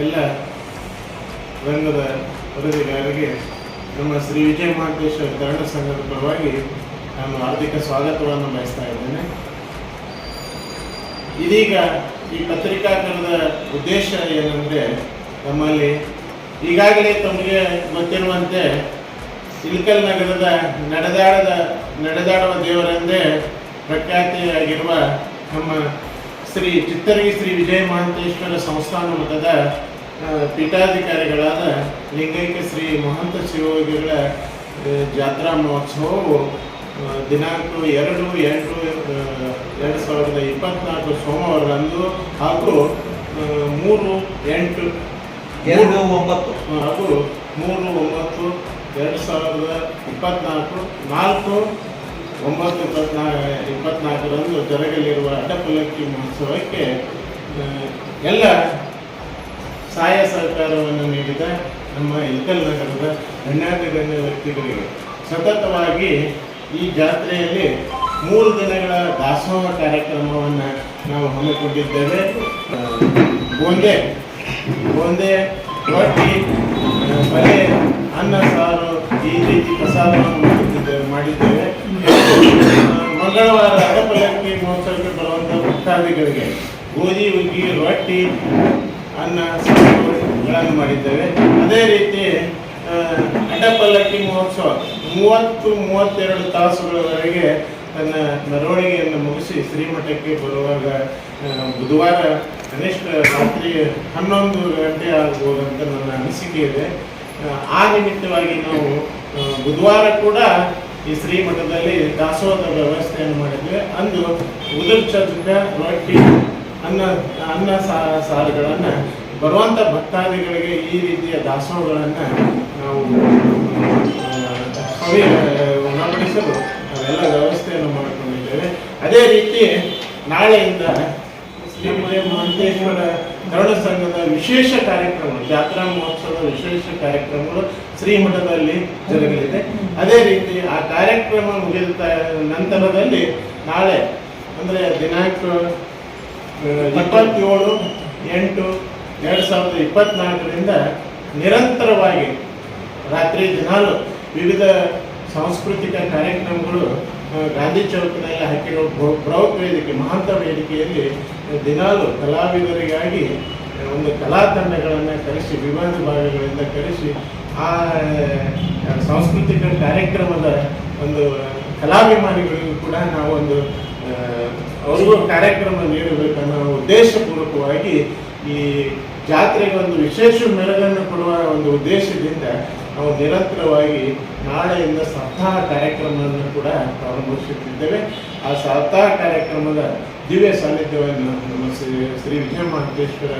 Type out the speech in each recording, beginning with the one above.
ಎಲ್ಲ ರಂಗದ ವರದಿಗಾರರಿಗೆ ನಮ್ಮ ಶ್ರೀ ವಿಜಯ ಮಹಾಂತೇಶ್ವರ ಕನ್ನಡ ಸಂಘದ ಪರವಾಗಿ ನಾನು ಹಾರ್ದಿಕ ಸ್ವಾಗತವನ್ನು ಬಯಸ್ತಾ ಇದ್ದೇನೆ. ಇದೀಗ ಈ ಪತ್ರಿಕಾಕರಣದ ಉದ್ದೇಶ ಏನಂದರೆ ನಮ್ಮಲ್ಲಿ ಈಗಾಗಲೇ ತಮಗೆ ಗೊತ್ತಿರುವಂತೆ ಇಲ್ಕಲ್ ನಗರದ ನಡೆದಾಡದ, ನಡೆದಾಡುವ ದೇವರೆಂದೇ ಪ್ರಖ್ಯಾತಿಯಾಗಿರುವ ನಮ್ಮ ಶ್ರೀ ಚಿತ್ತರಗಿ ಶ್ರೀ ವಿಜಯ ಮಹಾಂತೇಶ್ವರ ಸಂಸ್ಥಾನ ಮಠದ ಪೀಠಾಧಿಕಾರಿಗಳಾದ ಲಿಂಗೈಕ್ಯ ಶ್ರೀ ಮಹಂತ ಶಿವಯೋಗಿಗಳ ಜಾತ್ರಾ ಮಹೋತ್ಸವವು ದಿನಾಂಕ ಎರಡು ಎಂಟು ಎರಡು ಸಾವಿರದ ಇಪ್ಪತ್ನಾಲ್ಕು ಸೋಮವಾರದಂದು ಹಾಗೂ ಮೂರು ಎಂಟು ಎರಡು ಒಂಬತ್ತು. ಹಾಗೂ ಮೂರು ಒಂಬತ್ತು ಎರಡು ಸಾವಿರದ ಇಪ್ಪತ್ನಾಲ್ಕು ನಾಲ್ಕು ಒಂಬತ್ತು ಇಪ್ಪತ್ನಾ ಇಪ್ಪತ್ನಾಲ್ಕರಂದು ಜರುಗಲಿರುವ ಅಡ್ಡಪಲ್ಲಕ್ಕಿ ಮಹೋತ್ಸವಕ್ಕೆ ಎಲ್ಲ ಸಹಾಯ ಸಹಕಾರವನ್ನು ನೀಡಿದ ನಮ್ಮ ಇಲ್ಕಲ್ ನಗರದ ಗಣ್ಯಾತಿ ಗಣ್ಯ ವ್ಯಕ್ತಿಗಳಿಗೆ. ಸತತವಾಗಿ ಈ ಜಾತ್ರೆಯಲ್ಲಿ ಮೂರು ದಿನಗಳ ದಾಸೋಹ ಕಾರ್ಯಕ್ರಮವನ್ನು ನಾವು ಹಮ್ಮಿಕೊಂಡಿದ್ದೇವೆ. ಒಂದೇ ಒಂದೇ ರೊಟ್ಟಿ ಬಲೆ, ಅನ್ನ ಸಾರು ಈ ರೀತಿ ಪ್ರಸಾದವನ್ನು ಮಾಡಿದ್ದೇವೆ. ಮಂಗಳವಾರ ಅಡಪಲಕ್ಕಿ ಮಹೋತ್ಸವಕ್ಕೆ ಬರುವಂಥ ಭಕ್ತಾದಿಗಳಿಗೆ ಗೋಧಿ, ಹುಗ್ಗಿ, ರೊಟ್ಟಿ, ಅನ್ನ ಸಾರುಗಳನ್ನು ಮಾಡಿದ್ದೇವೆ. ಅದೇ ರೀತಿ ಅಡಪಲ್ಲಕ್ಕಿ ಮಹೋತ್ಸವ ಮೂವತ್ತು, ಮೂವತ್ತೆರಡು ತಾಸುಗಳವರೆಗೆ ತನ್ನ ಮೆರವಣಿಗೆಯನ್ನು ಮುಗಿಸಿ ಶ್ರೀಮಠಕ್ಕೆ ಬರುವಾಗ ಬುಧವಾರ ಕನಿಷ್ಠ ರಾತ್ರಿ ಹನ್ನೊಂದು ಗಂಟೆ ಆಗ್ಬೋದಂತ ನನ್ನ ಅನಿಸಿಕೆ ಇದೆ. ಆ ನಿಮಿತ್ತವಾಗಿ ನಾವು ಬುಧವಾರ ಕೂಡ ಈ ಶ್ರೀಮಠದಲ್ಲಿ ದಾಸೋಹದ ವ್ಯವಸ್ಥೆಯನ್ನು ಮಾಡಿದ್ವಿ. ಅಂದು ಉದುರ್ ಚದುಕ ರೊಟ್ಟಿ, ಅನ್ನ ಅನ್ನ ಸಾರುಗಳನ್ನು ಬರುವಂಥ ಭಕ್ತಾದಿಗಳಿಗೆ ಈ ರೀತಿಯ ದಾಸೋಹಗಳನ್ನು ನಾವು ಕವಿ ಸವಿ ಉಣಬಡಿಸಲು ನಾವೆಲ್ಲ ವ್ಯವಸ್ಥೆಯನ್ನು ಮಾಡಿಕೊಂಡಿದ್ದೇವೆ. ಅದೇ ರೀತಿ ನಾಳೆಯಿಂದ ಶ್ರೀ ಮಹಂತೇಶ್ವರ ಕನ್ನಡ ಸಂಘದ ವಿಶೇಷ ಕಾರ್ಯಕ್ರಮ, ಜಾತ್ರಾ ಮಹೋತ್ಸವದ ವಿಶೇಷ ಕಾರ್ಯಕ್ರಮಗಳು ಶ್ರೀಮಠದಲ್ಲಿ ಜರುಗಲಿದೆ. ಅದೇ ರೀತಿ ಆ ಕಾರ್ಯಕ್ರಮ ಮುಗಿದ ನಂತರದಲ್ಲಿ ನಾಳೆ, ಅಂದರೆ ದಿನಾಂಕ ಇಪ್ಪತ್ತೇಳು ಎಂಟು ಎರಡು ಸಾವಿರದ ಇಪ್ಪತ್ನಾಲ್ಕರಿಂದ ನಿರಂತರವಾಗಿ ರಾತ್ರಿ ದಿನಾಲು ವಿವಿಧ ಸಾಂಸ್ಕೃತಿಕ ಕಾರ್ಯಕ್ರಮಗಳು ಗಾಂಧಿ ಚೌಕದಲ್ಲಿ ಹಾಕಿರೋ ಬೃಹತ್ ವೇದಿಕೆ, ಮಹಾಂತ ವೇದಿಕೆಯಲ್ಲಿ ದಿನಾಲು ಕಲಾವಿದರಿಗಾಗಿ ಒಂದು ಕಲಾ ತಂಡಗಳನ್ನು ಕರೆಸಿ ವಿವಿಧ ಭಾಗಗಳಿಂದ ಕರೆಸಿ, ಆ ಸಾಂಸ್ಕೃತಿಕ ಕಾರ್ಯಕ್ರಮದ ಒಂದು ಕಲಾಭಿಮಾನಿಗಳಿಗೂ ಕೂಡ ನಾವು ಒಂದು ಅವರಿಗೂ ಅವ್ರಿಗೂ ಕಾರ್ಯಕ್ರಮ ನೀಡಬೇಕನ್ನೋ ಉದ್ದೇಶಪೂರ್ವಕವಾಗಿ ಈ ಜಾತ್ರೆಗೆ ಒಂದು ವಿಶೇಷ ಮೆರಗನ್ನು ಕೊಡುವ ಒಂದು ಉದ್ದೇಶದಿಂದ ನಾವು ನಿರಂತರವಾಗಿ ನಾಳೆಯಿಂದ ಸಪ್ತಾಹ ಕಾರ್ಯಕ್ರಮವನ್ನು ಕೂಡ ಪ್ರಾರಂಭಿಸುತ್ತಿದ್ದೇವೆ. ಆ ಸಪ್ತಾಹ ಕಾರ್ಯಕ್ರಮದ ದಿವ್ಯ ಸಾನ್ನಿಧ್ಯವನ್ನು ನಮ್ಮ ಶ್ರೀ ಶ್ರೀ ವಿಜಯ ಮಹಾಂತೇಶ್ವರ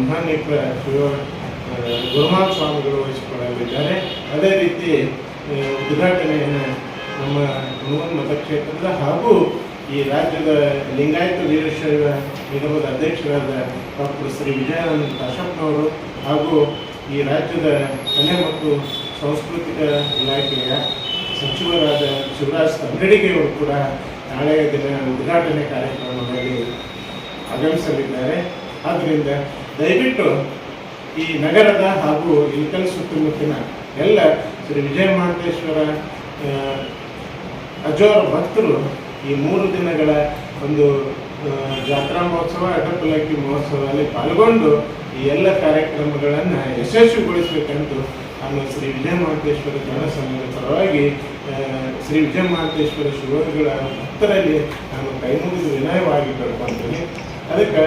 ಮಹಾನೇತ್ರ ಶಿವ ಗುರುಮಾನ್ ಸ್ವಾಮಿಗಳು ವಹಿಸಿಕೊಳ್ಳಲಿದ್ದಾರೆ. ಅದೇ ರೀತಿ ಉದ್ಘಾಟನೆಯನ್ನು ನಮ್ಮ ಹುಣವನ್ ಮತಕ್ಷೇತ್ರದ ಹಾಗೂ ಈ ರಾಜ್ಯದ ಲಿಂಗಾಯತ ವೀರಶೈವ ನಿಗಮದ ಅಧ್ಯಕ್ಷರಾದ ಡಾಕ್ಟರ್ ಶ್ರೀ ವಿಜಯಾನಂದ ಕಾಶಪ್ಪನವರು ಹಾಗೂ ಈ ರಾಜ್ಯದ ಕಲೆ ಮತ್ತು ಸಾಂಸ್ಕೃತಿಕ ಇಲಾಖೆಯ ಸಚಿವರಾದ ಶಿವರಾಜ್ ತಂಗಡಿಗೆಯವರು ಕೂಡ ನಾಳೆಯ ದಿನ ಉದ್ಘಾಟನೆ ಕಾರ್ಯಕ್ರಮದಲ್ಲಿ ಆಗಮಿಸಲಿದ್ದಾರೆ. ಆದ್ದರಿಂದ ದಯವಿಟ್ಟು ಈ ನಗರದ ಹಾಗೂ ಇಲ್ಕಲ್ ಸುತ್ತಮುತ್ತಿನ ಎಲ್ಲ ಶ್ರೀ ವಿಜಯ ಮಹಾಂತೇಶ್ವರ ಅಜೋರ ಭಕ್ತರು ಈ ಮೂರು ದಿನಗಳ ಒಂದು ಜಾತ್ರಾ ಮಹೋತ್ಸವ ಅಡ್ಡಪಲ್ಲಕ್ಕಿ ಮಹೋತ್ಸವದಲ್ಲಿ ಪಾಲ್ಗೊಂಡು ಈ ಎಲ್ಲ ಕಾರ್ಯಕ್ರಮಗಳನ್ನು ಯಶಸ್ವಿಗೊಳಿಸಬೇಕೆಂದು ನಾನು ಶ್ರೀ ವಿಜಯ ಮಹಾಂತೇಶ್ವರ ಜನ ಪರವಾಗಿ ಶ್ರೀ ವಿಜಯ ಮಹಾಂತೇಶ್ವರ ಶಿವರುಗಳ ಭಕ್ತರಲ್ಲಿ ನಾನು ಕೈಮುಗಿದು ವಿನಯವಾಗಿ ಕಳ್ಕೊತೀನಿ ಅದಕ್ಕೆ